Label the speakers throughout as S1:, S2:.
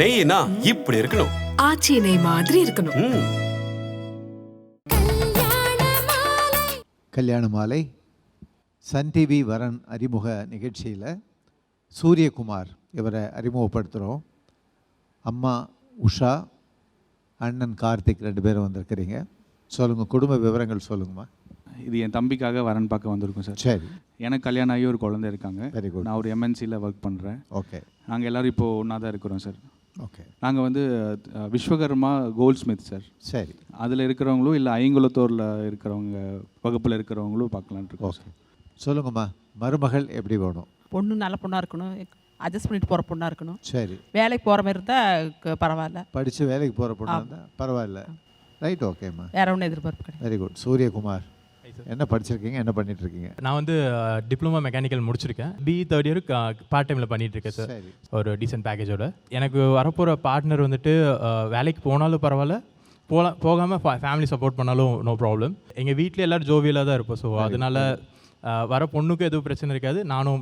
S1: நெய்னா இப்படி இருக்கணும்.
S2: ஆச்சி நெய் மாதிரி இருக்கணும்.
S3: கல்யாண மாலை சன் டிவி வரன் அறிமுக நிகழ்ச்சியில் சூரியகுமார் இவரை அறிமுகப்படுத்துகிறோம் அம்மா உஷா அண்ணன் கார்த்திக் ரெண்டு பேரும் வந்திருக்கிறீங்க. சொல்லுங்கள் குடும்ப விவரங்கள் சொல்லுங்கம்மா.
S4: இது என் தம்பிக்காக வரன் பார்க்க வந்திருக்கோம் சார்.
S3: சரி.
S4: எனக்கு கல்யாணம் ஆகி ஒரு குழந்தை இருக்காங்க.
S3: வெரி குட்
S4: நான் ஒரு எம்என்சியில் ஒர்க் பண்ணுறேன்
S3: ஓகே
S4: நாங்கள் எல்லோரும் இப்போது ஒன்றா தான் இருக்கிறோம் சார்.
S3: ஓகே
S4: நாங்கள் வந்து விஸ்வகர்மா கோல்ட் ஸ்மித் சார்.
S3: சரி.
S4: அதில் இருக்கிறவங்களும் இல்லை ஐங்குளத்தூரில் இருக்கிறவங்க வகுப்பில் இருக்கிறவங்களும் பார்க்கலான்ட்டு இருக்கோம்
S3: ஓகே
S4: சார்.
S3: சொல்லுங்கம்மா மருமகள் எப்படி வேணும்?
S5: பொண்ணு நல்ல பொண்ணாக இருக்கணும். அட்ஜஸ்ட் பண்ணிட்டு போகிற பொண்ணாக இருக்கணும்.
S3: சரி.
S5: வேலைக்கு போகிற மாதிரி இருந்தால் பரவாயில்ல.
S3: படித்து வேலைக்கு போகிற பொண்ணு இருந்தால் பரவாயில்ல. ரைட் ஓகேம்மா
S5: வேற ஒன்றும் எதிர்பார்ப்பு கிடையாது.
S3: Very good Suryakumar. என்ன படிச்சிருக்கீங்க? என்ன பண்ணிட்டு இருக்கீங்க
S6: நான் வந்து டிப்ளமா மெக்கானிக்கல் முடிச்சிருக்கேன். பி தேர்ட் இயர் பார்ட் டைமில் பண்ணிட்டு இருக்கேன் சார். ஒரு டீசென்ட் பேக்கேஜோட எனக்கு வரப்போகிற பார்ட்னர் வந்துட்டு வேலைக்கு போனாலும் பரவாயில்ல. போகலாம் போகாமல் ஃபேமிலி சப்போர்ட் பண்ணாலும் நோ ப்ராப்ளம் எங்கள் வீட்டில் எல்லோரும் ஜோவியலாக தான் இருப்போம் ஸோ அதனால வர பொண்ணுக்கும் எதுவும் பிரச்சனை இருக்காது. நானும்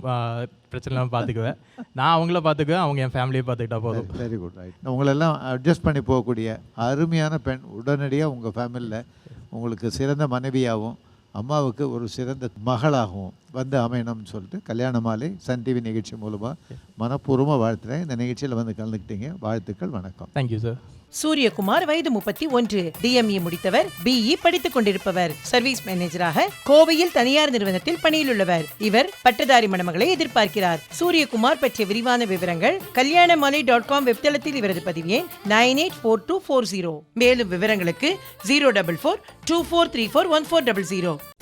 S6: பிரச்சனை இல்லாமல் பார்த்துக்குவேன் நான் அவங்கள பார்த்துக்குவேன் அவங்க என் ஃபேமிலியை பார்த்துக்கிட்டா போதும்.
S3: வெரி குட் ரைட் உங்களெல்லாம் அட்ஜஸ்ட் பண்ணி போகக்கூடிய அருமையான பெண் உடனடியாக உங்கள் ஃபேமிலியில் உங்களுக்கு சிறந்த மனைவியாகவும் அம்மாவுக்கு ஒரு சிறந்த மகளாகவும் வந்து அமையணும்னு சொல்லிட்டு கல்யாண மாலை சன் டிவி நிகழ்ச்சி மூலமாக மனப்பூர்வமாக வாழ்த்துறேன். இந்த நிகழ்ச்சியில் வந்து கலந்துக்கிட்டீங்க. வாழ்த்துக்கள் வணக்கம்.
S6: தேங்க்யூ சார்
S7: சூரியகுமார் வயது முப்பத்தி ஒன்று. டிஎம்இ முடித்தவர் பிஇ படித்துக் கொண்டிருப்பவர். சர்வீஸ் மேனேஜராக கோவையில் தனியார் நிறுவனத்தில் பணியில் உள்ளவர். இவர் பட்டதாரி மணமகளை எதிர்பார்க்கிறார். சூரியகுமார் பற்றிய விரிவான விவரங்கள் கல்யாணமாலை டாட் காம் வெப்தளத்தில் இவரது பதிவு எண் nine eight four two four zero. மேலும் விவரங்களுக்கு zero double four two four three four one four double zero.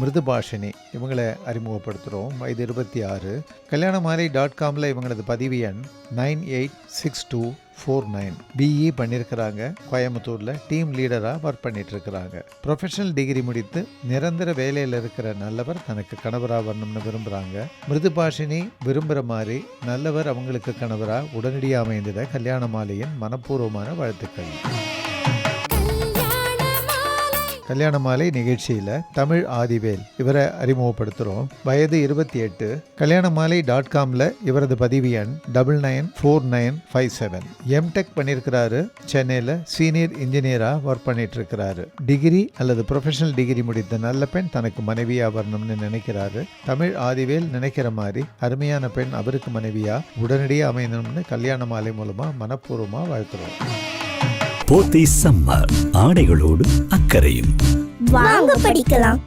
S3: Mrudubhashini இவங்களை அறிமுகப்படுத்துகிறோம். வயது இருபத்தி ஆறு. கல்யாண மாலை டாட் காமில் இவங்களது பதிவு எண் nine eight six two four nine. BE பண்ணியிருக்கிறாங்க. கோயம்புத்தூரில் டீம் லீடராக ஒர்க் பண்ணிகிட்ருக்கிறாங்க ப்ரொஃபஷனல் டிகிரி முடித்து நிரந்தர வேலையில் இருக்கிற நல்லவர் தனக்கு கணவராக வரணும்னு விரும்புகிறாங்க மிருதுபாஷினி விரும்புகிற மாதிரி நல்லவர் அவங்களுக்கு கணவராக உடனடியாக அமைந்திட கல்யாண மாலையின் மனப்பூர்வமான வாழ்த்துக்கள். கல்யாண மாலை நிகழ்ச்சியில் தமிழ் ஆதிவேல் இவரை அறிமுகப்படுத்துகிறோம் வயது இருபத்தி எட்டு. கல்யாண மாலை டாட் காமில் இவரது பதிவு எண் double nine four nine five seven MTech பண்ணியிருக்கிறாரு சென்னையில் சீனியர் இன்ஜினியராக ஒர்க் பண்ணிட்டு இருக்கிறாரு டிகிரி அல்லது ப்ரொஃபஷனல் டிகிரி முடித்த நல்ல பெண் தனக்கு மனைவியாக வரணும்னு நினைக்கிறாரு. தமிழ் ஆதிவேல் நினைக்கிற மாதிரி அருமையான பெண் அவருக்கு மனைவியாக உடனடியாக அமையணும்னு கல்யாண மாலை மூலமாக மனப்பூர்வமாக வாழ்த்துறோம்.
S8: போத்தி சம்மர் ஆடைகளோடு அக்கறையும்.
S9: வாங்க படிக்கலாம்.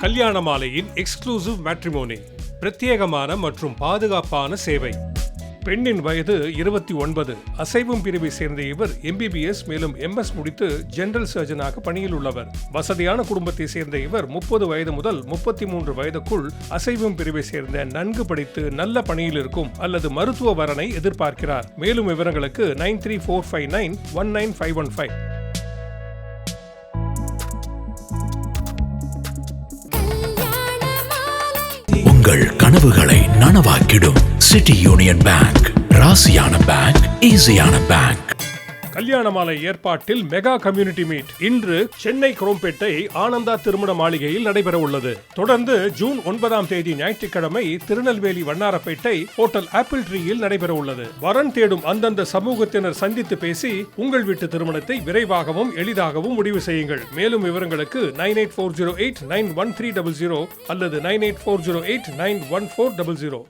S10: கல்யாண மாலையின் எக்ஸ்க்ளூசிவ் மேட்ரிமோனி பிரத்யேகமான மற்றும் பாதுகாப்பான சேவை. பெண்ணின் வயது இருபத்தி ஒன்பது. அசைவும் பிரிவை சேர்ந்த இவர் எம்பிபிஎஸ் மேலும் எம்எஸ் முடித்து ஜெனரல் சர்ஜனாக பணியில் உள்ளவர். வசதியான குடும்பத்தை சேர்ந்த இவர் முப்பது வயது முதல் முப்பத்தி மூன்று வயதுக்குள் அசைவும் பிரிவை சேர்ந்த நன்கு படித்து நல்ல பணியில் இருக்கும் அல்லது மருத்துவ வரனை எதிர்பார்க்கிறார். மேலும் விவரங்களுக்கு nine three four five nine one nine five one five.
S8: உங்கள் கனவுகளை நனவாக்கிடும். சிட்டி யூனியன் பேங்க் ராசியான பேங்க் ஈஸியான பேங்க்
S10: கல்யாண மாலை ஏற்பாட்டில் மெகா கம்யூனிட்டி மீட். இன்று சென்னை குரோம்பேட்டை ஆனந்தா திருமண மாளிகையில் நடைபெற உள்ளது. தொடர்ந்து ஜூன் ஒன்பதாம் தேதி ஞாயிற்றுக்கிழமை திருநெல்வேலி வண்ணாரப்பேட்டை ஹோட்டல் ஆப்பிள் ட்ரீயில் நடைபெற உள்ளது. வரன் தேடும் அந்தந்த சமூகத்தினர் சந்தித்து பேசி உங்கள் வீட்டு திருமணத்தை விரைவாகவும் எளிதாகவும் முடிவு செய்யுங்கள். மேலும் விவரங்களுக்கு nine eight four zero eight nine one three double zero அல்லது nine eight four zero eight nine one four double zero.